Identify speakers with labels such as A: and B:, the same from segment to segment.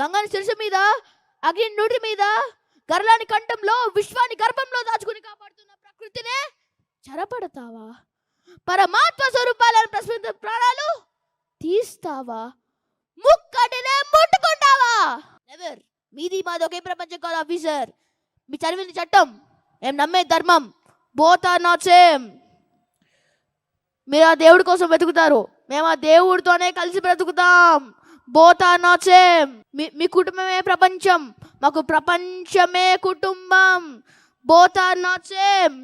A: గంగని శిరసు మీద అగ్ని నుడి మీద గర్లాని కంఠంలో విశ్వాన్ని గర్భంలో దాచుకుని కాపాడుతున్న ప్రకృతినే చెరపడతావా? పరమాత్మ స్వరూపాలను ప్రశ్నించిన ప్రాణాలు తీస్తావా? ముక్కటినే ముట్టుకుంటావా? నెవర్ మీది మాది ఒకే ప్రపంచం కాదు ఆఫీసర్ మీ చదివింది చట్టం. ఏం నమ్మే ధర్మం. బోత్ ఆర్ నాట్ సేమ్ మీరు ఆ దేవుడి కోసం వెతుకుతారు. మేము ఆ దేవుడితోనే కలిసి బ్రతుకుతాం. బోత్ ఆర్ నాట్ సేమ్ మీ మీ కుటుంబమే ప్రపంచం. మాకు ప్రపంచమే కుటుంబం. బోత్ ఆర్ నాట్ సేమ్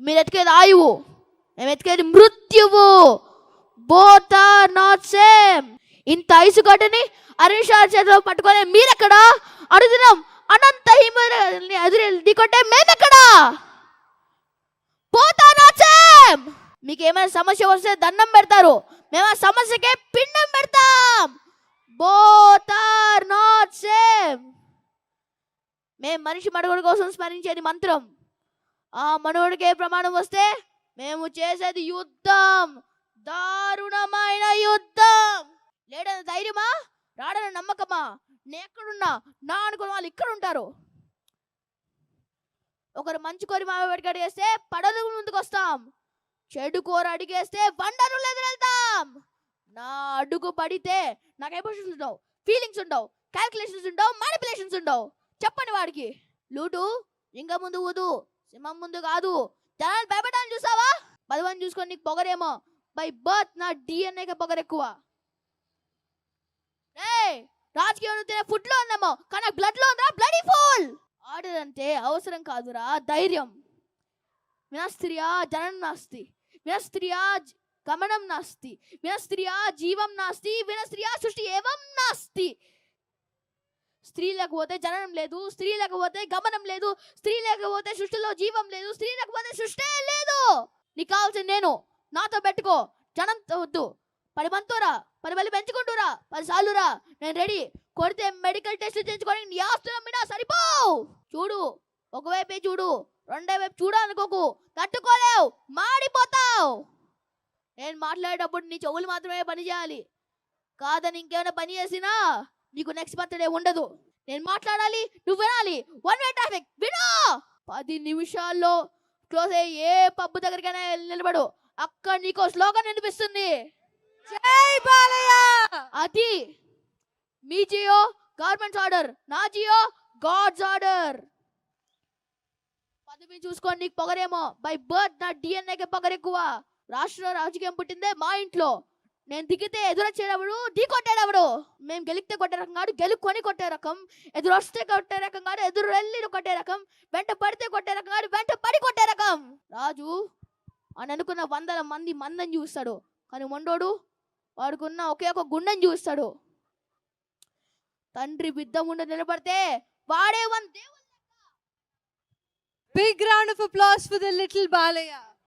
A: మీరు ఎతికేది ఆయువు. మేము ఎతికేది మృత్యువు. బోత్ ఆర్ నాట్ సేమ్ ఇంత ఐసు గడ్డని అరుణ్ చేతిలో పట్టుకొని మీరెక్కడా? అడుగుతున్నాం. అనంత హిమని ఎదురు ఢీకొట్టే మేమెక్కడా బోత్ ఆర్ నాట్ సేమ్ మీకు ఏమైనా సమస్య వస్తే దండం పెడతారు. మేము ఆ సమస్యకే పిండం పెడతాం. బోత్ ఆర్ నాట్ సేమ్ మేము మనిషి మనుగడ కోసం స్మరించేది మంత్రం. ఆ మనుగడికే ప్రమాణం వస్తే మేము చేసేది యుద్ధం. దారుణమైన యుద్ధం. లేడని ధైర్యమా? రాడని నమ్మకమా? నేను ఎక్కడున్నా? నా అనుకున్న వాళ్ళు ఇక్కడ ఉంటారు. ఒకరు మంచి కోరి మామ వెనకడిగేస్తే పడదు ముందుకు వస్తాం చెడు కూర అడిగేస్తే బండరులు ఎదురెళ్తాం. నా అడుగు పడితే నాకు ఎమోషన్స్ ఉండవు ఫీలింగ్స్ ఉండవు క్యాల్కులేషన్స్ ఉండవు మ్యానిపులేషన్స్ ఉండవు. చెప్పండి వాడికి. లూటు ఇంకా ముందు ఊదు సింహం ముందు కాదు. జనాలు భయపడాలని చూసావా? పదవని చూసుకొని నీకు పొగరేమో. బై బర్త్ నా డిఎన్ఏకి పొగరు ఎక్కువ. ఏయ్ రాజకీయం తినే ఫుడ్లో ఉందేమో కానీ బ్లడ్లో ఉందా బ్లడీ ఫుల్ ఆర్డర్ అంటే అవసరం కాదురా ధైర్యం. వినాస్తిరియా జనం నాస్తి వినస్త్రియా జ- గమనం నాస్తి. వినస్త్రియా జీవం నాస్తి. వినస్త్రియా సృష్టి ఏవం నాస్తి. స్త్రీలకు పోతే జననం లేదు. స్త్రీలకు పోతే గమనం లేదు. స్త్రీ లేకపోతే సృష్టిలో జీవం లేదు. స్త్రీలకు పోతే సృష్టి లేదు. నీకు కావాల్సింది నేను. నాతో పెట్టుకో. జనం వద్దు. పది మందితోరా పది మంది పెంచుకుంటూరా పది సార్లురా నేను రెడీ. కొడితే మెడికల్ టెస్ట్ చేయించుకోవడానికి నీ ఆస్తుల మీద సరిపోవు. చూడు. ఒకవైపే చూడు. రెండో వైపు చూడాలనుకోకు తట్టుకోలేవు. మాడిపోతావు. నేను మాట్లాడేటప్పుడు నీ చెవులు మాత్రమే పని చేయాలి. కాదని ఇంకేమైనా పని చేసినా నీకు నెక్స్ట్ బర్త్డే ఉండదు. నేను మాట్లాడాలి నువ్వు వినాలి. వన్ వే ట్రాఫిక్ విను! పది నిమిషాల్లో క్లోజ్ అయ్యి ఏ పబ్బు దగ్గరికైనా నిలబడు. అక్కడ నీకు స్లోగన్ వినిపిస్తుంది.
B: జై బాలయ్య!
A: అది మీ జియో గవర్నమెంట్ ఆర్డర్ నా జియో గాడ్స్ ఆర్డర్ పదవి చూసుకొని నీకు పొగరేమో. బై బర్త్ నా డిఎన్ఏకి పొగరు ఎక్కువ రాష్ట్ర రాజకీయం పుట్టిందే మా ఇంట్లో. నేను దిగితే ఎదురొచ్చేటప్పుడు ఢీ కొట్టేటప్పుడు. మేము గెలిస్తే కొట్టే రకం కాదు గెలుక్కొని కొట్టే రకం. ఎదురు వస్తే కొట్టే రకం కాదు ఎదురు వెళ్ళి కొట్టే రకం. వెంట పడితే కొట్టే రకం కాదు వెంట పడి కొట్టే రకం. రాజు అని అనుకున్న వందల మంది మందని చూస్తాడు. కానీ మొండోడు వాడుకున్న ఒకే ఒక గుండెని చూస్తాడు. తండ్రి బిద్దం ముందు నిలబడితే వాడే వన్ దేవుడు
B: Big round of applause for the little Balaya.